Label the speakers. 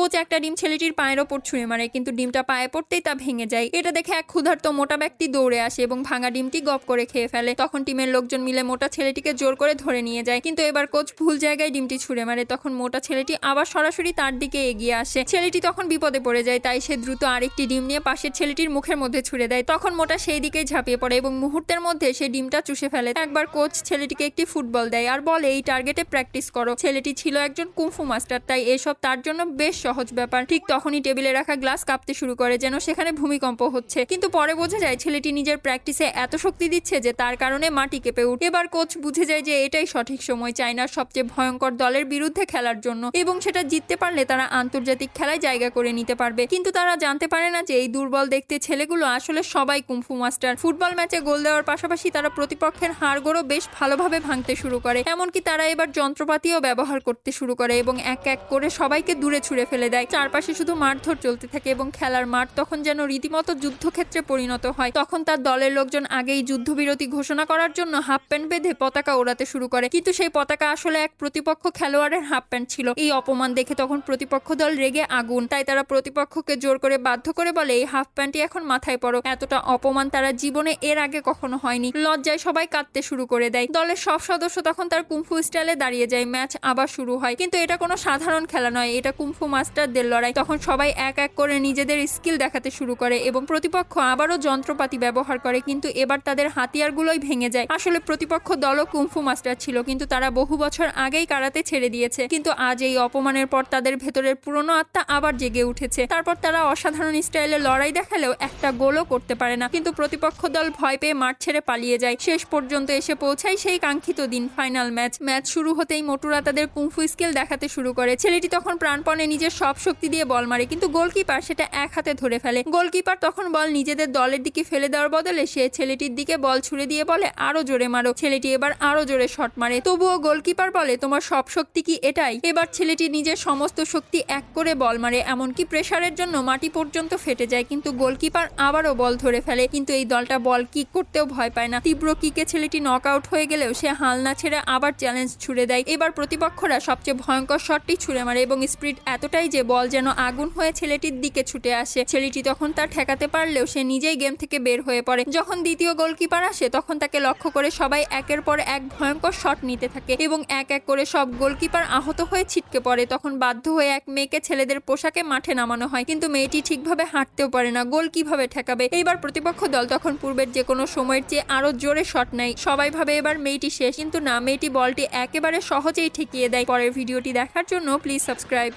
Speaker 1: Coach একটা ডিম ছেলেটির পায়ের ওপর ছুঁড়ে মারে, কিন্তু ডিমটা পায়ে পড়তেই তা ভেঙে যায়। এটা দেখে এক ক্ষুধার্ত মোটা ব্যক্তি দৌড়ে আসে এবং ভাঙা ডিমটি গপ করে খেয়ে ফেলে। তখন টিমের লোকজন মিলে মোটা ছেলেটিকে জোর করে ধরে নিয়ে যায়, কিন্তু এবার কোচ ভুল জায়গায় ডিমটি ছুঁড়ে মারে। তখন মোটা ছেলেটি আবার সরাসরি তার দিকে এগিয়ে আসে। ছেলেটি তখন বিপদে পড়ে যায়, তাই সে দ্রুত আরেকটি ডিম নিয়ে পাশের ছেলেটির মুখের মধ্যে ছুড়ে দেয়। তখন মোটা সেই দিকেই ঝাঁপিয়ে পড়ে এবং মুহূর্তের মধ্যে সে ডিমটা চুষে ফেলে। একবার কোচ ছেলেটিকে একটি ফুটবল দেয় আর বলে, এই টার্গেটে প্র্যাকটিস করো। ছেলেটি ছিল একজন কুমফু মাস্টার, তাই এসব তার জন্য বেশ সহজ ব্যাপার। ঠিক তখনই টেবিলে রাখা গ্লাস কাঁপতে শুরু করে যেন সেখানে ভূমিকম্প হচ্ছে। কিন্তু পরে বোঝা যায় ছেলেটি নিজের প্র্যাকটিসে এত শক্তি দিচ্ছে যে তার কারণে মাটি কেঁপে উঠে এবার কোচ বুঝে যায় যে এটাই সঠিক সময় চায়নার সবচেয়ে ভয়ঙ্কর দলের বিরুদ্ধে খেলার জন্য এবং সেটা জিততে পারলে তারা আন্তর্জাতিক খেলায় জায়গা করে নিতে পারবে। কিন্তু তারা জানতে পারে না যে এই দুর্বল দেখতে ছেলেগুলো আসলে সবাই কুমফু মাস্টার। ফুটবল ম্যাচে গোল দেওয়ার পাশাপাশি তারা প্রতিপক্ষের হাড়গোড়ও বেশ ভালোভাবে ভাঙতে শুরু করে। এমনকি তারা এবার যন্ত্রপাতিও ব্যবহার করতে শুরু করে এবং এক এক করে সবাইকে দূরে ছুঁড়ে ফেলে দেয়। চারপাশে শুধু মারধর চলতে থাকে এবং খেলার মাঠ তখন যেন রীতিমতো যুদ্ধক্ষেত্রে পরিণত হয়। তখন তার দলের লোকজন আগেই যুদ্ধবিরতি ঘোষণা করার জন্য হাফ প্যান্ট বেঁধে পতাকা ওড়াতে শুরু করে। কিন্তু সেই পতাকা আসলে এক প্রতিপক্ষ খেলোয়াড়ের হাফ প্যান্ট ছিল। এই অপমান দেখে তখন প্রতিপক্ষ দল রেগে আগুন। তাই তারা প্রতিপক্ষকে জোর করে বাধ্য করে বলে, এই হাফ প্যান্টটি এখন মাথায় পড়ো। এতটা অপমান তারা জীবনে এর আগে কখনো হয়নি। লজ্জায় সবাই কাঁদতে শুরু করে দেয়। দলের সব সদস্য তখন তার কুমফু স্টাইলে দাঁড়িয়ে যায়। ম্যাচ আবার শুরু হয়। কিন্তু এটা কোনো সাধারণ খেলা নয়। এটা কুম্ফু কুমফু মাস্টারদের লড়াই, তখন সবাই এক এক করে নিজেদের স্কিল দেখাতে শুরু করে এবং প্রতিপক্ষ আবারও যন্ত্রপাতি ব্যবহার করে, কিন্তু এবার তাদের হাতিয়ারগুলোই ভেঙে যায়। আসলে প্রতিপক্ষ দলও কুমফু মাস্টার ছিল, কিন্তু তারা বহু বছর আগেই কারাতে ছেড়ে দিয়েছে। কিন্তু আজ এই অপমানের পর তাদের ভেতরের পুরনো আত্মা আবার জেগে উঠেছে। তারপর তারা অসাধারণ স্টাইলে লড়াই দেখালেও একটা গোলও করতে পারে না। কিন্তু প্রতিপক্ষ দল ভয় পেয়ে মাঠ ছেড়ে পালিয়ে যায়। শেষ পর্যন্ত এসে পৌঁছায় সেই কাঙ্ক্ষিত দিন, ফাইনাল ম্যাচ। ম্যাচ শুরু হতেই মোটুরা তাদের কুংফু স্কিল দেখাতে শুরু করে। ছেলেটি তখন প্রাণপণে নিজের সব শক্তি দিয়ে বল মারে, কিন্তু গোলকিপার সেটা এক হাতে ধরে ফেলে। গোলকিপার তখন বল নিজেদের দলের দিকে ফেলে দেওয়ার বদলে সে ছেলেটির দিকে বল ছুড়ে দিয়ে বলে, আরও জোরে মারো। ছেলেটি এবার আরও জোরে শট মারে। তবুও গোলকিপার বলে, তোমার সব শক্তি কি এটাই? এবার ছেলেটি নিজের সমস্ত শক্তি এক করে বল মারে, এমনকি প্রেশারের জন্য মাটি পর্যন্ত ফেটে যায়, কিন্তু গোলকিপার আবারও বল ধরে ফেলে। কিন্তু এই দলটা বল কিক করতেও ভয় পায় না। তীব্র কিকে ছেলেটি নক আউট হয়ে গেলেও সে হাল না ছেড়ে আবার চ্যালেঞ্জ ছুড়ে দেয়। এবার প্রতিপক্ষরা সবচেয়ে ভয়ঙ্কর শটটি ছুড়ে মারে এবং স্পিড এতটাই যে বল যেন আগুন হয়ে ছেলেটির দিকে ছুটে আসে। ছেলেটি তখন তা ঠেকাতে পারলেও সে নিজেই গেম থেকে বের হয়ে পড়ে। যখন দ্বিতীয় গোলকিপার আসে, তখন তাকে লক্ষ্য করে সবাই একের পর এক ভয়ঙ্কর শট নিতে থাকে এবং এক এক করে সব গোলকিপার আহত হয়ে ছিটকে পড়ে। তখন বাধ্য হয়ে এক মেয়েকে ছেলেদের পোশাকে মাঠে নামানো হয়। কিন্তু মেয়েটি ঠিকভাবে হাঁটতেও পারে না, গোল কীভাবে ঠেকাবে? এইবার প্রতিপক্ষ দল তখন পূর্বের যে কোনো সময়ের চেয়ে আরও জোরে শট নেয়। সবাই ভাবে এবার মেয়েটি শেষ, কিন্তু না, মেয়েটি বলটি একেবারে সহজেই ঠেকিয়ে দেয়। পরের ভিডিওটি দেখার জন্য প্লিজ সাবস্ক্রাইব।